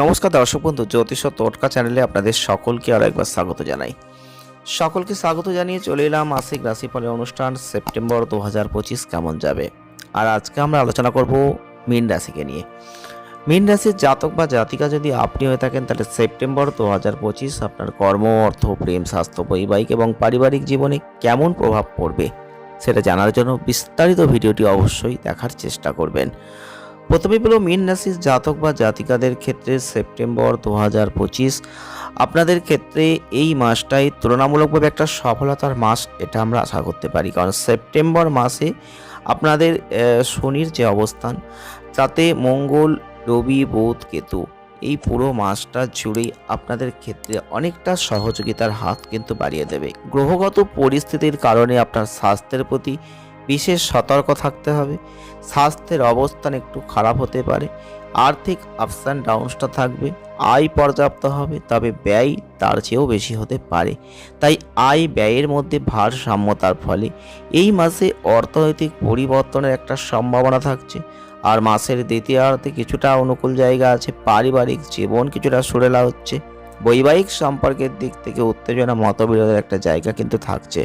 নমস্কার দর্শক বন্ধু, জ্যোতিষ টোটকা চ্যানেলে আপনাদের সকলকে আরও একবার স্বাগত জানাই। সকলকে স্বাগত জানিয়ে চলে এলাম মাসিক রাশিফলের অনুষ্ঠান সেপ্টেম্বর দু হাজার পঁচিশ কেমন যাবে? আর আজকে আমরা আলোচনা করব মীন রাশিকে নিয়ে। মীন রাশির জাতক বা জাতিকা যদি আপনি হয়ে থাকেন, তাহলে সেপ্টেম্বর দু হাজার পঁচিশ আপনার কর্ম, অর্থ, প্রেম, স্বাস্থ্য, বৈবাহিক এবং পারিবারিক জীবনে কেমন প্রভাব পড়বে, সেটা জানার জন্য বিস্তারিত ভিডিওটি অবশ্যই দেখার চেষ্টা করবেন। প্রথমে বলো মীন রাশির জাতক বা জাতিকাদের ক্ষেত্রে সেপ্টেম্বর দু হাজার পঁচিশ। আপনাদের ক্ষেত্রে এই মাসটাই তুলনামূলকভাবে একটা সফলতার মাস, এটা আমরা আশা করতে পারি। কারণ সেপ্টেম্বর মাসে আপনাদের শনির যে অবস্থান, তাতে মঙ্গল, রবি, বুধ, কেতু, এই পুরো মাসটা জুড়েই আপনাদের ক্ষেত্রে অনেকটা সহযোগিতার হাত কিন্তু বাড়িয়ে দেবে। গ্রহগত পরিস্থিতির কারণে আপনার স্বাস্থ্যের প্রতি বিশেষ সতর্ক থাকতে হবে। স্বাস্থ্যের অবস্থান একটু খারাপ হতে পারে। আর্থিক আপস অ্যান্ড ডাউনসটা থাকবে। আয় পর্যাপ্ত হবে, তবে ব্যয় তার চেয়েও বেশি হতে পারে। তাই আয় ব্যয়ের মধ্যে ভারসাম্যতার ফলে। এই মাসে অর্থনৈতিক পরিবর্তনের একটা সম্ভাবনা থাকছে। আর মাসের দ্বিতীয়ার্ধে কিছুটা অনুকূল জায়গা আছে। পারিবারিক জীবন কিছুটা সুরেলা হচ্ছে। বৈবাহিক সম্পর্কের দিক থেকে উত্তেজনা, মতবিরোধের একটা জায়গা কিন্তু থাকছে।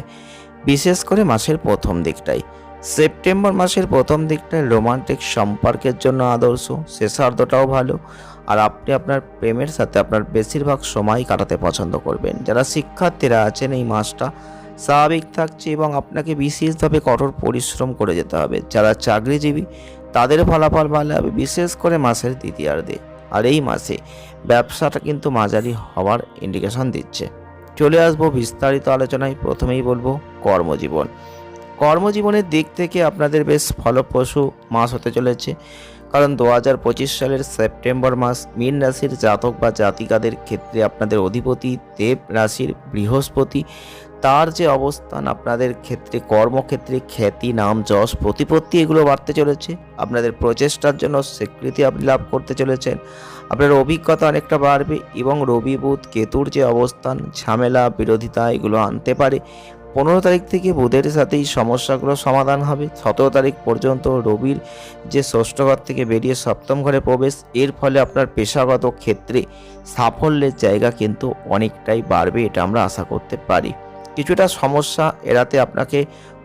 বিশেষ করে মাসের প্রথম দিকটাই। সেপ্টেম্বর মাসের প্রথম দিকটায় রোমান্টিক সম্পর্কের জন্য আদর্শ শেষার্ধটাও ভালো, আর আপনি আপনার প্রেমের সাথে আপনার বেশিরভাগ সময় কাটাতে পছন্দ করবেন। যারা শিক্ষার্থীরা আছেন এই মাসটা, স্বাভাবিক থাকছে এবং আপনাকে বিশেষভাবে কঠোর পরিশ্রম করে যেতে হবে। যারা চাকরিজীবী, তাদের ফলাফল ভালো হবে, বিশেষ করে মাসের দ্বিতীয়ার্ধে। আর এই মাসে ব্যবসাটা কিন্তু মাঝারি হওয়ার ইন্ডিকেশন দিচ্ছে। চলে আসব, বিস্তারিত আলোচনায় প্রথমেই বলব কর্মজীবন। কর্মজীবনের দিক থেকে আপনাদের বেশ ফলপ্রসূ মাস হতে চলেছে। কারণ দু হাজার পঁচিশ সালের সেপ্টেম্বর মাস মীন রাশির জাতক বা জাতিকাদের ক্ষেত্রে আপনাদের অধিপতি দেব রাশির বৃহস্পতি। তার যে অবস্থান, আপনাদের ক্ষেত্রে, কর্মক্ষেত্রে খ্যাতি, নাম, যশ, প্রতিপত্তি এগুলো বাড়তে চলেছে। আপনাদের প্রচেষ্টার জন্য স্বীকৃতি আপনি লাভ করতে চলেছেন। আপনার অভিজ্ঞতা অনেকটা বাড়বে এবং রবি, বুধ, কেতুর যে অবস্থান, ঝামেলা, বিরোধিতা এগুলো আনতে পারে। পনেরো তারিখ থেকে বুধের সাথেই সমস্যাগুলো সমাধান হবে। সতেরো তারিখ পর্যন্ত রবির যে ষষ্ঠ ঘর থেকে বেরিয়ে সপ্তম ঘরে প্রবেশ, এর ফলে আপনার পেশাগত ক্ষেত্রে সাফল্যের জায়গা কিন্তু অনেকটাই বাড়বে, এটা আমরা আশা করতে পারি। কিছুটা সমস্যা এড়াতে আপনাকে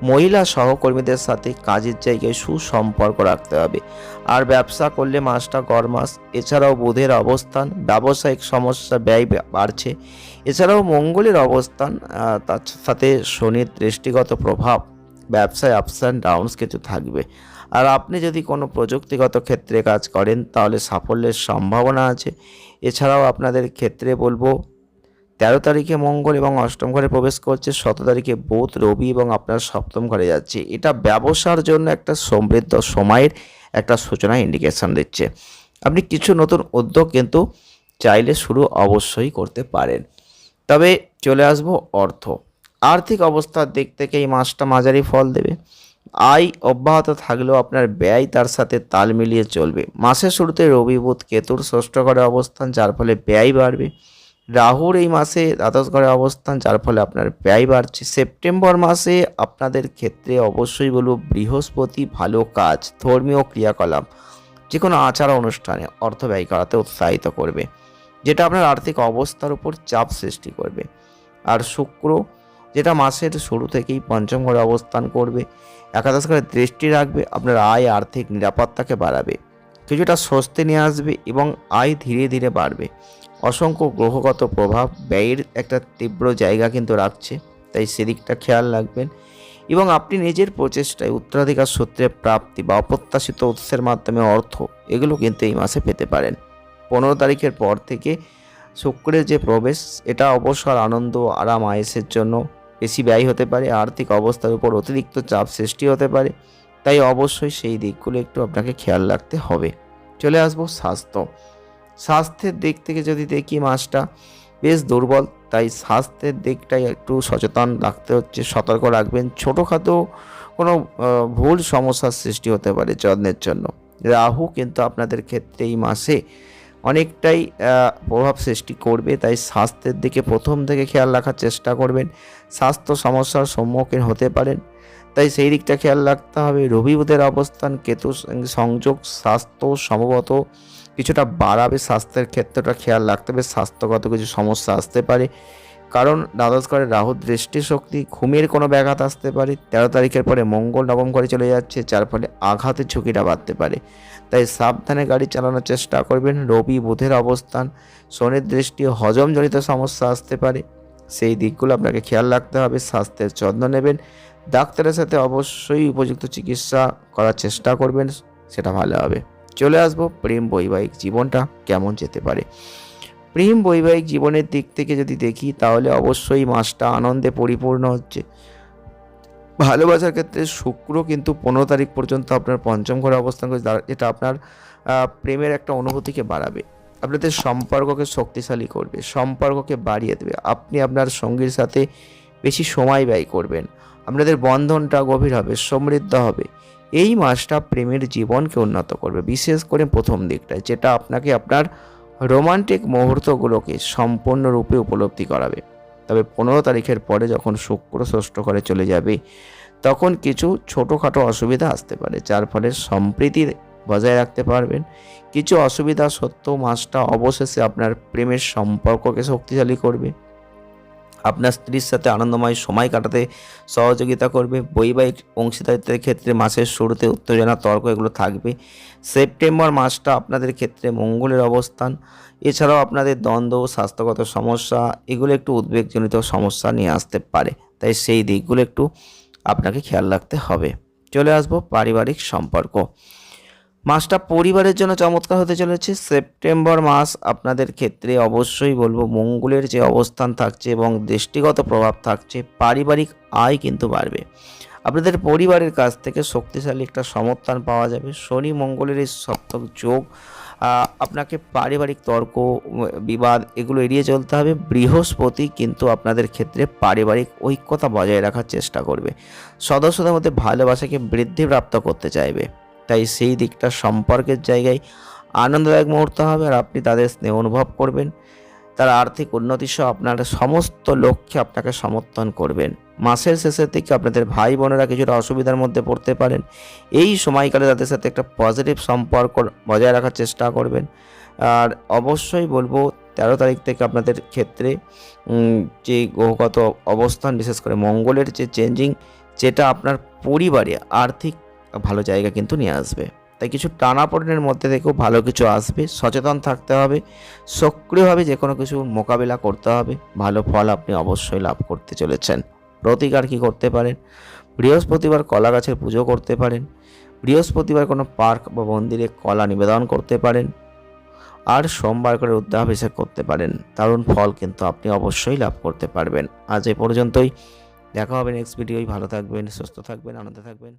মহিলা সহকর্মীদের সাথে কাজের জায়গায় সুসম্পর্ক রাখতে হবে। আর ব্যবসা করলে মাসটা গড় মাস, এছাড়াও বুধের অবস্থান, ব্যবসায়িক সমস্যা, ব্যয় বাড়ছে। এছাড়াও মঙ্গলের অবস্থান তার সাথে শনির দৃষ্টিগত প্রভাব, ব্যবসায় আপস অ্যান্ড ডাউনস কিছু থাকবে। আর আপনি যদি কোনো প্রযুক্তিগত ক্ষেত্রে কাজ করেন, তাহলে সাফল্যের সম্ভাবনা আছে। এছাড়াও আপনাদের ক্ষেত্রে বলব তেরো তারিখে মঙ্গল এবং অষ্টম ঘরে প্রবেশ করছে সতেরো তারিখে বুধ, রবি এবং আপনার সপ্তম ঘরে যাচ্ছে। এটা ব্যবসার জন্য একটা সমৃদ্ধ সময়ের একটা সূচনা ইন্ডিকেশন দিচ্ছে। আপনি কিছু নতুন উদ্যোগ কিন্তু চাইলে শুরু অবশ্যই করতে পারেন। তবে চলে আসব অর্থ। আর্থিক অবস্থার দিক থেকে এই মাসটা মাঝারি ফল দেবে। আয় অব্যাহত থাকলেও আপনার ব্যয় তার সাথে তাল মিলিয়ে চলবে। মাসের শুরুতে রবি, বুধ, কেতুর ষষ্ঠ ঘরে অবস্থান, যার ফলে ব্যয় বাড়বে। রাহুর এই মাসে দ্বাদশ ঘরে অবস্থান, যার ফলে আপনার ব্যয় বাড়ছে। সেপ্টেম্বর মাসে আপনাদের ক্ষেত্রে অবশ্যই বলব, বৃহস্পতি ভালো কাজ, ধর্মীয় ক্রিয়াকলাপ যে কোনো আচার অনুষ্ঠানে অর্থ ব্যয় করাতে উৎসাহিত করবে, যেটা আপনার আর্থিক অবস্থার উপর চাপ সৃষ্টি করবে। আর শুক্র, যেটা মাসের শুরু থেকেই পঞ্চম ঘরে অবস্থান করবে, একাদশ ঘরে দৃষ্টি রাখবে, আপনার আয় আর্থিক নিরাপত্তাকে বাড়াবে, কিছুটা স্বস্তি নিয়ে আসবে এবং আয় ধীরে ধীরে বাড়বে। অসংখ্য গ্রহগত প্রভাব ব্যয়ের একটা তীব্র জায়গা কিন্তু রাখছে, তাই সেদিকটা খেয়াল রাখবেন। এবং আপনি নিজের প্রচেষ্টায় উত্তরাধিকার সূত্রে প্রাপ্তি বা অপ্রত্যাশিত উৎসের মাধ্যমে অর্থ, এগুলো কিন্তু এই মাসে পেতে পারেন। পনেরো তারিখের পর থেকে শুক্রের যে প্রবেশ, এটা অবসর, আনন্দ, আরাম, আয়েসের জন্য বেশি ব্যয় হতে পারে, আর্থিক অবস্থার উপর অতিরিক্ত চাপ সৃষ্টি হতে পারে। তাই অবশ্যই সেই দিকগুলো একটু আপনাকে খেয়াল রাখতে হবে। চলে আসব স্বাস্থ্য। স্বাস্থ্যের দিক থেকে যদি দেখি মাছটা বেশ দুর্বল, তাই স্বাস্থ্যের দিকটাই একটু সচেতন রাখতে হচ্ছে, সতর্ক রাখবেন। ছোটোখাটো কোনো ভুল সমস্যার সৃষ্টি হতে পারে যত্নের জন্য। রাহু কিন্তু আপনাদের ক্ষেত্রে এই মাসে অনেকটাই প্রভাব সৃষ্টি করবে, তাই স্বাস্থ্যের দিকে প্রথম থেকে খেয়াল রাখার চেষ্টা করবেন। স্বাস্থ্য সমস্যার সম্মুখীন হতে পারেন, তাই সেই দিকটা খেয়াল রাখতে হবে। রবি বুধের অবস্থান, কেতু সংযোগ, স্বাস্থ্য সম্ভবত কিছুটা বাড়াবে স্বাস্থ্যের ক্ষেত্রটা খেয়াল রাখতে হবে, স্বাস্থ্যগত কিছু সমস্যা আসতে পারে। কারণ দ্বাদশ ঘরে রাহুর দৃষ্টিশক্তি, ঘুমের কোনো ব্যাঘাত আসতে পারে, তেরো তারিখের পরে মঙ্গল নবম ঘরে চলে যাচ্ছে, যার ফলে আঘাতের ঝুঁকিটা বাড়তে পারে। তাই সাবধানে গাড়ি চালানোর চেষ্টা করবেন, রবি বুধের অবস্থান, শনির দৃষ্টি, হজমজনিত সমস্যা আসতে পারে। সেই দিকগুলো আপনাকে খেয়াল রাখতে হবে, স্বাস্থ্যের যত্ন নেবেন। ডাক্তারের সাথে অবশ্যই উপযুক্ত চিকিৎসা করার চেষ্টা করবেন, সেটা ভালো হবে। চলে আসব। প্রেম বৈবাহিক জীবনটা কেমন যেতে পারে? প্রেম বৈবাহিক জীবনের দিক থেকে যদি দেখি, তাহলে অবশ্যই মাসটা আনন্দে পরিপূর্ণ হচ্ছে। ভালোবাসার ক্ষেত্রে শুক্র কিন্তু পনেরো তারিখ পর্যন্ত আপনার পঞ্চম ঘরে অবস্থান করে দাঁড়া- যেটা আপনার প্রেমের একটা অনুভূতিকে বাড়াবে। আপনাদের সম্পর্ককে শক্তিশালী করবে, সম্পর্ককে বাড়িয়ে দেবে। আপনি আপনার সঙ্গীর সাথে বেশি সময় ব্যয় করবেন। আপনাদের বন্ধনটা গভীর হবে, সমৃদ্ধ হবে। এই মাসটা প্রেমের জীবনকে উন্নত করবে, বিশেষ করে প্রথম দিকটায়, যেটা আপনাকে আপনার রোমান্টিক মুহূর্তগুলোকে সম্পূর্ণরূপে উপলব্ধি করাবে। তবে পনেরো তারিখের পরে যখন শুক্র ষষ্ঠ ঘরে চলে যাবে, তখন কিছু ছোটোখাটো অসুবিধা আসতে পারে, যার ফলে সম্প্রীতি বজায় রাখতে পারবেন। কিছু অসুবিধা সত্ত্বেও মাসটা অবশেষে আপনার প্রেমের সম্পর্ককে শক্তিশালী করবে। আপনার স্ত্রীর সাথে আনন্দময় সময় কাটাতে সহযোগিতা করবে। বৈবাহিক অংশীদারিত্বের ক্ষেত্রে মাসের শুরুতে উত্তেজনা, তর্ক এগুলো থাকবে। সেপ্টেম্বর মাসটা আপনাদের ক্ষেত্রে মঙ্গলের অবস্থান। এছাড়াও আপনাদের দ্বন্দ্ব, স্বাস্থ্যগত সমস্যা এগুলো একটু উদ্বেগজনিত সমস্যা নিয়ে আসতে পারে। তাই সেই দিকগুলো একটু আপনাকে খেয়াল রাখতে হবে। চলে আসব পারিবারিক সম্পর্ক। মাসটা পরিবারের জন্য চমৎকার হতে চলেছে। সেপ্টেম্বর মাস আপনাদের ক্ষেত্রে অবশ্যই বলব, মঙ্গলের যে অবস্থান থাকছে এবং দৃষ্টিগত প্রভাব থাকছে, পারিবারিক আয় কিন্তু বাড়বে। আপনাদের পরিবারের কাছ থেকে শক্তিশালী একটা সমর্থন পাওয়া যাবে। শনি মঙ্গলের এই সপ্তক যোগ আপনাকে পারিবারিক তর্ক, বিবাদ এগুলো এড়িয়ে চলতে হবে। বৃহস্পতি কিন্তু আপনাদের ক্ষেত্রে পারিবারিক ঐক্যতা বজায় রাখার চেষ্টা করবে। সদস্যদের মধ্যে ভালোবাসাকে বৃদ্ধিপ্রাপ্ত করতে চাইবে। তাই সেই দিকটা সম্পর্কের জায়গায় আনন্দদায়ক মুহূর্ত হবে আর আপনি তাদের স্নেহ অনুভব করবেন। তার আর্থিক উন্নতি সহ আপনার সমস্ত লক্ষ্যে আপনাকে সমর্থন করবেন। মাসের শেষের দিকে আপনাদের ভাই বোনেরা কিছুটা অসুবিধার মধ্যে পড়তে পারেন। এই সময়কালে তাদের সাথে একটা পজিটিভ সম্পর্ক বজায় রাখার চেষ্টা করবেন। আর অবশ্যই বলব, তেরো তারিখ থেকে আপনাদের ক্ষেত্রে যে গ্রহগত অবস্থান, বিশেষ করে মঙ্গলের যে চেঞ্জিং যেটা আপনার পরিবারে আর্থিক ভালো জায়গা কিন্তু নিয়ে আসবে। তাই কিছু টানাপোড়েনের মধ্যে থেকেও ভালো কিছু আসবে, সচেতন থাকতে হবে, সক্রিয়ভাবে যে কোনো কিছু মোকাবিলা করতে হবে, ভালো ফল আপনি অবশ্যই লাভ করতে চলেছেন। প্রতিকার কি করতে পারেন? বৃহস্পতিবার কলা গাছের পুজো করতে পারেন, বৃহস্পতিবার কোনো পার্ক বা মন্দিরে কলা নিবেদন করতে পারেন, আর সোমবার করে রুদ্রাভিষেক করতে পারেন, দারুণ ফল কিন্তু আপনি অবশ্যই লাভ করতে পারবেন। আজ এ পর্যন্তই, দেখা হবে নেক্সট ভিডিওই ভালো থাকবেন, সুস্থ থাকবেন, আনন্দে থাকবেন।